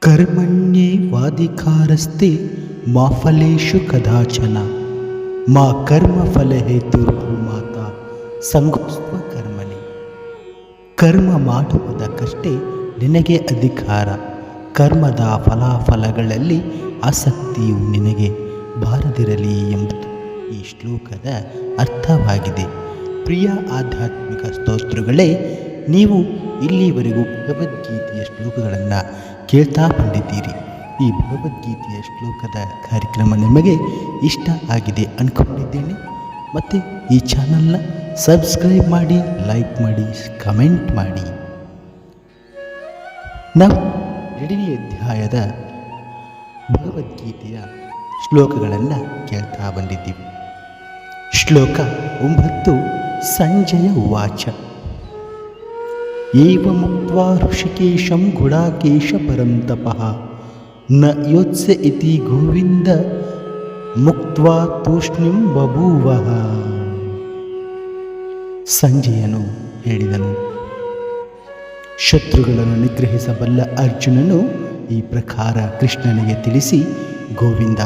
ಕರ್ಮಣ್ಯೇ ವಾದಿಕಾರಸ್ತೆ ಮಾ ಫಲೇಶು ಕದಾಚನ. ಮಾ ಕರ್ಮಫಲ ಹೇತುರ್ಭು ಮಾತಾ ಸಂಗೋಸ್ವ ಕರ್ಮಣಿ. ಕರ್ಮ ಮಾಡುವುದಕ್ಕಷ್ಟೇ ನಿನಗೆ ಅಧಿಕಾರ. ಕರ್ಮದ ಫಲಾಫಲಗಳಲ್ಲಿ ಆಸಕ್ತಿಯು ನಿನಗೆ ಬಾರದಿರಲಿ ಎಂಬುದು ಈ ಶ್ಲೋಕದ ಅರ್ಥವಾಗಿದೆ. ಪ್ರಿಯ ಆಧ್ಯಾತ್ಮಿಕ ಸ್ತೋತ್ರಗಳೇ, ನೀವು ಇಲ್ಲಿವರೆಗೂ ಭಗವದ್ಗೀತೆಯ ಶ್ಲೋಕಗಳನ್ನು ಕೇಳ್ತಾ ಬಂದಿದ್ದೀರಿ. ಈ ಭಗವದ್ಗೀತೆಯ ಶ್ಲೋಕದ ಕಾರ್ಯಕ್ರಮ ನಿಮಗೆ ಇಷ್ಟ ಆಗಿದೆ ಅಂದ್ಕೊಂಡಿದ್ದೇನೆ ಮತ್ತು ಈ ಚಾನಲ್ನ ಸಬ್ಸ್ಕ್ರೈಬ್ ಮಾಡಿ, ಲೈಕ್ ಮಾಡಿ, ಕಮೆಂಟ್ ಮಾಡಿ. ನಾವು ಎರಡನೇ ಅಧ್ಯಾಯದ ಭಗವದ್ಗೀತೆಯ ಶ್ಲೋಕಗಳನ್ನು ಕೇಳ್ತಾ ಬಂದಿದ್ದೀವಿ. ಶ್ಲೋಕ ಒಂಬತ್ತು, ಸಂಜಯ ಉವಾಚ ಋಷಿಕೇಶಂ ಗುಡಾಕೇಶ ಪರಂ ತಪಃ ನ ಯೋತ್ಸ ಇತಿ ಗೋವಿಂದ ಮುಕ್ತ್ವಾ ತೂಷ್ಣಿಂ ಬಭೂವಃ. ಸಂಜೆಯನು ಹೇಳಿದನು, ಶತ್ರುಗಳನ್ನು ನಿಗ್ರಹಿಸಬಲ್ಲ ಅರ್ಜುನನು ಈ ಪ್ರಕಾರ ಕೃಷ್ಣನಿಗೆ ತಿಳಿಸಿ, ಗೋವಿಂದ,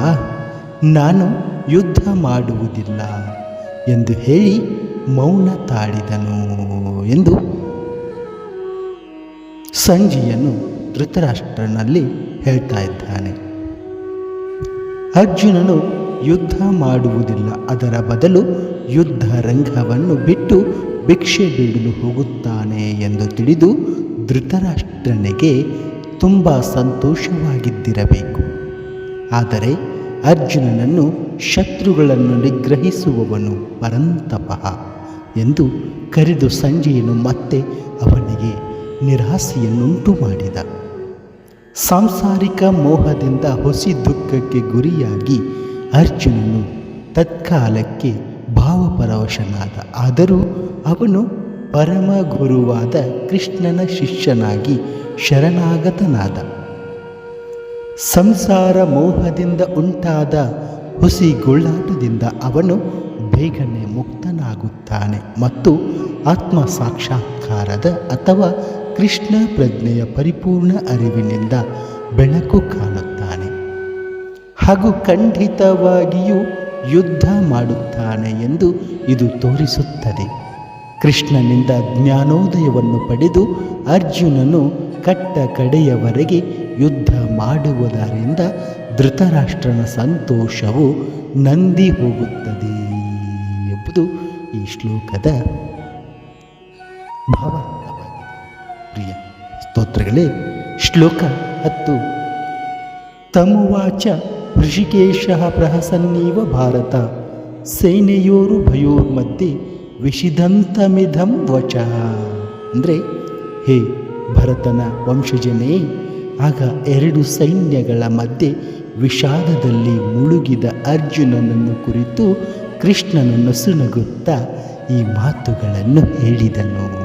ನಾನು ಯುದ್ಧ ಮಾಡುವುದಿಲ್ಲ ಎಂದು ಹೇಳಿ ಮೌನ ತಾಳಿದನು ಎಂದು ಸಂಜಯನು ಧೃತರಾಷ್ಟ್ರನಲ್ಲಿ ಹೇಳ್ತಾ ಇದ್ದಾನೆ. ಅರ್ಜುನನು ಯುದ್ಧ ಮಾಡುವುದಿಲ್ಲ, ಅದರ ಬದಲು ಯುದ್ಧ ರಂಗವನ್ನು ಬಿಟ್ಟು ಭಿಕ್ಷೆ ಬೀಡಲು ಹೋಗುತ್ತಾನೆ ಎಂದು ತಿಳಿದು ಧೃತರಾಷ್ಟ್ರನಿಗೆ ತುಂಬ ಸಂತೋಷವಾಗಿದ್ದಿರಬೇಕು. ಆದರೆ ಅರ್ಜುನನನ್ನು ಶತ್ರುಗಳನ್ನು ನಿಗ್ರಹಿಸುವವನು ಪರಂತಪಃ ಎಂದು ಕರೆದು ಸಂಜೆಯನ್ನು ಮತ್ತೆ ಅವನಿಗೆ ನಿರಾಸೆಯನ್ನುಂಟು ಮಾಡಿದ. ಸಾಂಸಾರಿಕ ಮೋಹದಿಂದ ಹೊಸಿ ದುಃಖಕ್ಕೆ ಗುರಿಯಾಗಿ ಅರ್ಜುನನು ತತ್ಕಾಲಕ್ಕೆ ಭಾವಪರವಶನಾದ ಆದರೂ ಅವನು ಪರಮ ಗುರುವಾದ ಕೃಷ್ಣನ ಶಿಷ್ಯನಾಗಿ ಶರಣಾಗತನಾದ. ಸಂಸಾರ ಮೋಹದಿಂದ ಉಂಟಾದ ಹುಸಿ ಗುಳ್ಳಾಟದಿಂದ ಅವನು ಬೇಗನೆ ಮುಕ್ತನಾಗುತ್ತಾನೆ ಮತ್ತು ಆತ್ಮ ಸಾಕ್ಷಾತ್ಕಾರದ ಅಥವಾ ಕೃಷ್ಣ ಪ್ರಜ್ಞೆಯ ಪರಿಪೂರ್ಣ ಅರಿವಿನಿಂದ ಬೆಳಕು ಕಾಣುತ್ತಾನೆ. ಹಾಗೂ ಖಂಡಿತವಾಗಿಯೂ ಯುದ್ಧ ಮಾಡುತ್ತಾನೆ ಎಂದು ಇದು ತೋರಿಸುತ್ತದೆ. ಕೃಷ್ಣನಿಂದ ಜ್ಞಾನೋದಯವನ್ನು ಪಡೆದು ಅರ್ಜುನನು ಕಟ್ಟ ಕಡೆಯವರೆಗೆ ಯುದ್ಧ ಮಾಡುವುದರಿಂದ ಧೃತರಾಷ್ಟ್ರನ ಸಂತೋಷವು ನಂದಿ ಹೋಗುತ್ತದೆ ಎಂಬುದು ಈ ಶ್ಲೋಕದ ಭಾವಾರ್ಥವಾಗಿದೆ ಪ್ರಿಯ ಸ್ತೋತ್ರಗಳೇ, ಶ್ಲೋಕ ಹತ್ತು. ತಮುವಾಚ ಋಷಿಕೇಶ ಪ್ರಹಸನ್ನೀವ ಭಾರತ, ಸೇನೆಯೋರು ಭಯೋರ್ಮಧ್ಯೆ ವಿಷಿದಂತಮಿಧಂ ವಚ ಅಂದರೆ, ಹೇ ಭರತನ ವಂಶಜನೇ, ಆಗ ಎರಡು ಸೈನ್ಯಗಳ ಮಧ್ಯೆ ವಿಷಾದದಲ್ಲಿ ಮುಳುಗಿದ ಅರ್ಜುನನನ್ನು ಕುರಿತು ಕೃಷ್ಣನನ್ನು ಸುನಗುತ್ತಾ ಈ ಮಾತುಗಳನ್ನು ಹೇಳಿದನು.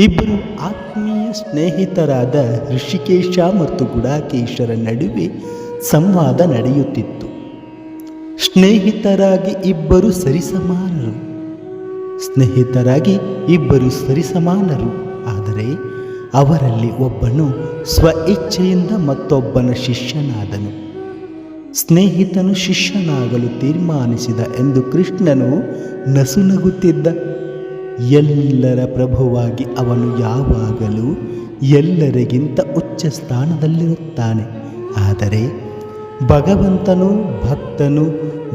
ಇಬ್ಬರು ಆತ್ಮೀಯ ಸ್ನೇಹಿತರಾದ ಋಷಿಕೇಶ ಮತ್ತು ಗುಡಾಕೇಶರ ನಡುವೆ ಸಂವಾದ ನಡೆಯುತ್ತಿತ್ತು. ಸ್ನೇಹಿತರಾಗಿ ಇಬ್ಬರು ಸರಿಸಮಾನರು. ಸ್ನೇಹಿತರಾಗಿ ಇಬ್ಬರು ಸರಿಸಮಾನರು. ಆದರೆ ಅವರಲ್ಲಿ ಒಬ್ಬನು ಸ್ವ ಇಚ್ಛೆಯಿಂದ ಮತ್ತೊಬ್ಬನ ಶಿಷ್ಯನಾದನು. ಸ್ನೇಹಿತನು ಶಿಷ್ಯನಾಗಲು ತೀರ್ಮಾನಿಸಿದ ಎಂದು ಕೃಷ್ಣನು ನಸುನಗುತ್ತಿದ್ದ ಎಲ್ಲರ ಪ್ರಭುವಾಗಿ ಅವನು ಯಾವಾಗಲೂ ಎಲ್ಲರಿಗಿಂತ ಉಚ್ಚ ಸ್ಥಾನದಲ್ಲಿರುತ್ತಾನೆ. ಆದರೆ ಭಗವಂತನು, ಭಕ್ತನು,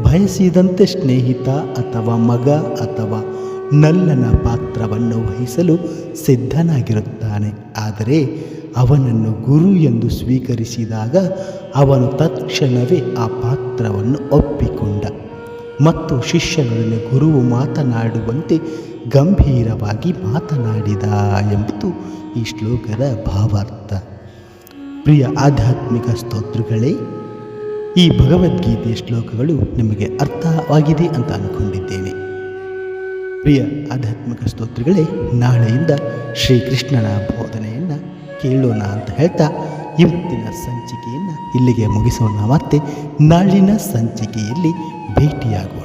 ಬಯಸಿದಂತೆ ಸ್ನೇಹಿತ ಅಥವಾ ಮಗ ಅಥವಾ ನಲ್ಲನ ಪಾತ್ರವನ್ನು ವಹಿಸಲು ಸಿದ್ಧನಾಗಿರುತ್ತಾನೆ. ಆದರೆ ಅವನನ್ನು ಗುರು ಎಂದು ಸ್ವೀಕರಿಸಿದಾಗ ಅವನು ತತ್ಕ್ಷಣವೇ ಆ ಪಾತ್ರವನ್ನು ಒಪ್ಪಿಕೊಂಡ. ಮತ್ತು ಶಿಷ್ಯನೊಡನೆ ಗುರುವು ಮಾತನಾಡುವಂತೆ ಗಂಭೀರವಾಗಿ ಮಾತನಾಡಿದ ಎಂಬುದು ಈ ಶ್ಲೋಕದ ಭಾವಾರ್ಥ. ಪ್ರಿಯ ಆಧ್ಯಾತ್ಮಿಕ ಸ್ತೋತ್ರಗಳೇ ಈ ಭಗವದ್ಗೀತೆಯ ಶ್ಲೋಕಗಳು ನಿಮಗೆ ಅರ್ಥವಾಗಿದೆ ಅಂತ ಅಂದ್ಕೊಂಡಿದ್ದೇನೆ ಪ್ರಿಯ ಆಧ್ಯಾತ್ಮಿಕ ಸ್ತೋತ್ರಗಳೇ ನಾಳೆಯಿಂದ ಶ್ರೀಕೃಷ್ಣನ ಬೋಧನೆಯನ್ನು ಕೇಳೋಣ ಅಂತ ಹೇಳ್ತಾ ಇವತ್ತಿನ ಸಂಚಿಕೆಯನ್ನು ಇಲ್ಲಿಗೆ ಮುಗಿಸೋಣ. ಮತ್ತೆ ನಾಳಿನ ಸಂಚಿಕೆಯಲ್ಲಿ ಭೇಟಿಯಾಗೋಣ.